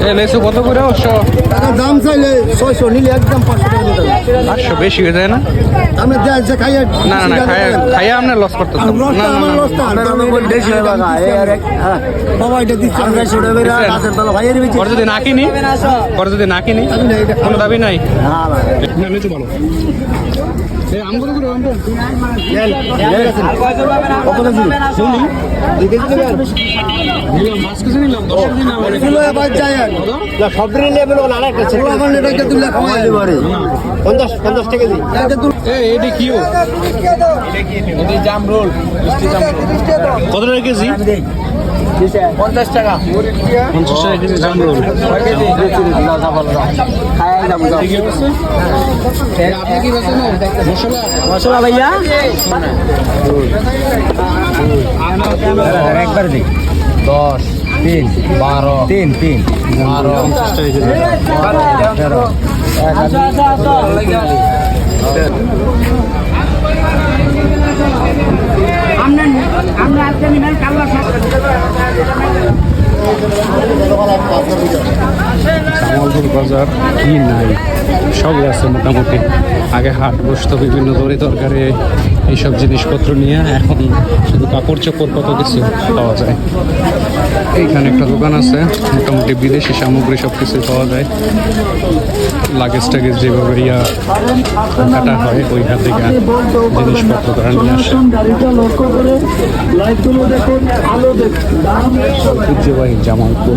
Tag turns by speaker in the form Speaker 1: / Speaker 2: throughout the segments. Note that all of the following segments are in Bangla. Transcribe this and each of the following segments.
Speaker 1: এ লেসু কত করে? অবশ্য
Speaker 2: টাকা দাম চাইলে ছয়শো নিলে একদম পাঁচশো টাকা দিতে
Speaker 1: পাঁচশো বেশি হয়ে যায় না?
Speaker 2: আমি দেয় যে খাইয়ে
Speaker 1: না না না খাইয়া খাইয়া লস করতেছেন না না না
Speaker 2: বাবা এটা দিচ্ছে
Speaker 1: পরে যদি না কিনি পরে যদি না কিনি কোনো দাবি নাই? না ভালো নিলাম দশ কেজি নিলাম।
Speaker 2: কিলো এবার যাই
Speaker 3: সব দিনে নেবেন ওলা আরেকটা ছেলে।
Speaker 2: এখন তুলে খাওয়াই।
Speaker 3: পারে পঞ্চাশ পঞ্চাশ টাকা
Speaker 1: এ এটি কি ও কত টাকা কেজি?
Speaker 3: পঞ্চাশ টাকা।
Speaker 1: পঞ্চাশ টাকা কেজি জাম রোল। মশলা।
Speaker 3: ভাইয়া? একবার দিই। দশ। তিন বারো তিন তিন। বারো তেরো
Speaker 1: বাজার কি নাই? সবই আছে মোটামুটি। আগে হাট বসতো বিভিন্ন দড়ি তরকারি এইসব জিনিসপত্র নিয়ে। এখন শুধু কাপড় চোপড় কত কিছু পাওয়া যায়। এইখানে একটা দোকান আছে মোটামুটি বিদেশি সামগ্রী সব কিছু পাওয়া যায়। লাগেজ টাগেজ যেভাবে ইয়া কাটা হয় ওই হাত থেকে জিনিসপত্র তারা নিয়ে আসে। ঐতিহ্যবাহী জামালপুর।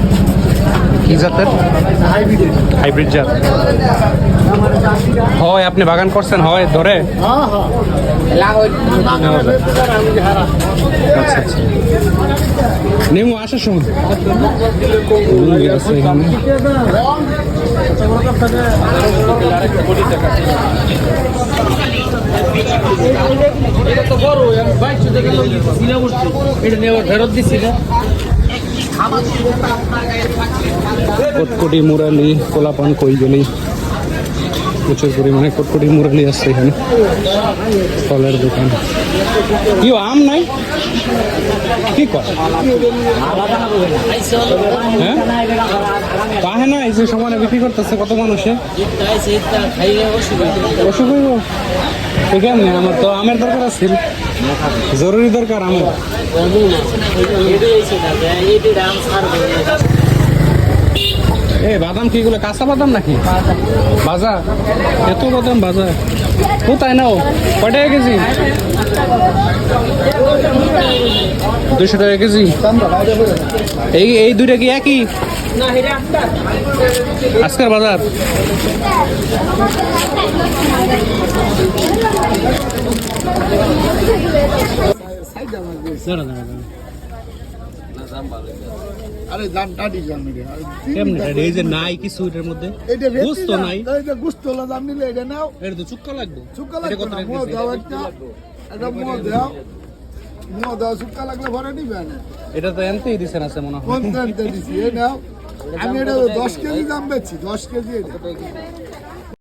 Speaker 1: কি জাতের হাইব্রিড জাত। হয় আপনি বাগান করছেন হয় ধরে? আচ্ছা আচ্ছা। নেমু আসার সময়। লুঙ্গি আছে এখানে। কটকটি মুরালি কোলাপান কইগলি প্রচুর পরিমাণে কটকটি মুরালি আছে এখানে। ফলের দোকান। কি আম নাই? কি কর হ্যাঁ? কাহে না, এই যে সমানে বিক্রি করতেছে কত মানুষে অসুখ হইব? এখানে আমার তো আমের দরকার আছে। জরুরি দরকার আমের। এ বাদাম কি এগুলো, কাঁচা বাদাম নাকি? বাজা এত বাদাম বাজা কোথায় নাও? কয় টাকা কেজি? দুশো টাকা কেজি। এই এই দুইটা কি একই? আজকের বাজার?
Speaker 2: আরে দাম টাটি জান রে।
Speaker 1: কেমনে? এটা? এই যে নাই কিছু এটার মধ্যে?
Speaker 2: এটা
Speaker 1: বুঝ নাই?
Speaker 2: এটা গুস্ত হলো দাম নিলে এটা নাও।
Speaker 1: এটা তো চুক্কা লাগবে। এটা
Speaker 2: লাগবে না দাও একটা। এটা মোয়া দাও। মোয়া দাও সুক্কা লাগলে ভরে নিবে না।
Speaker 1: এটা তো এনতেই দিছেন আছে মনে হয়।
Speaker 2: কোন দিছি? নাও। আমি এটা দশ কেজি দাম বেচছি দশ কেজি এটা।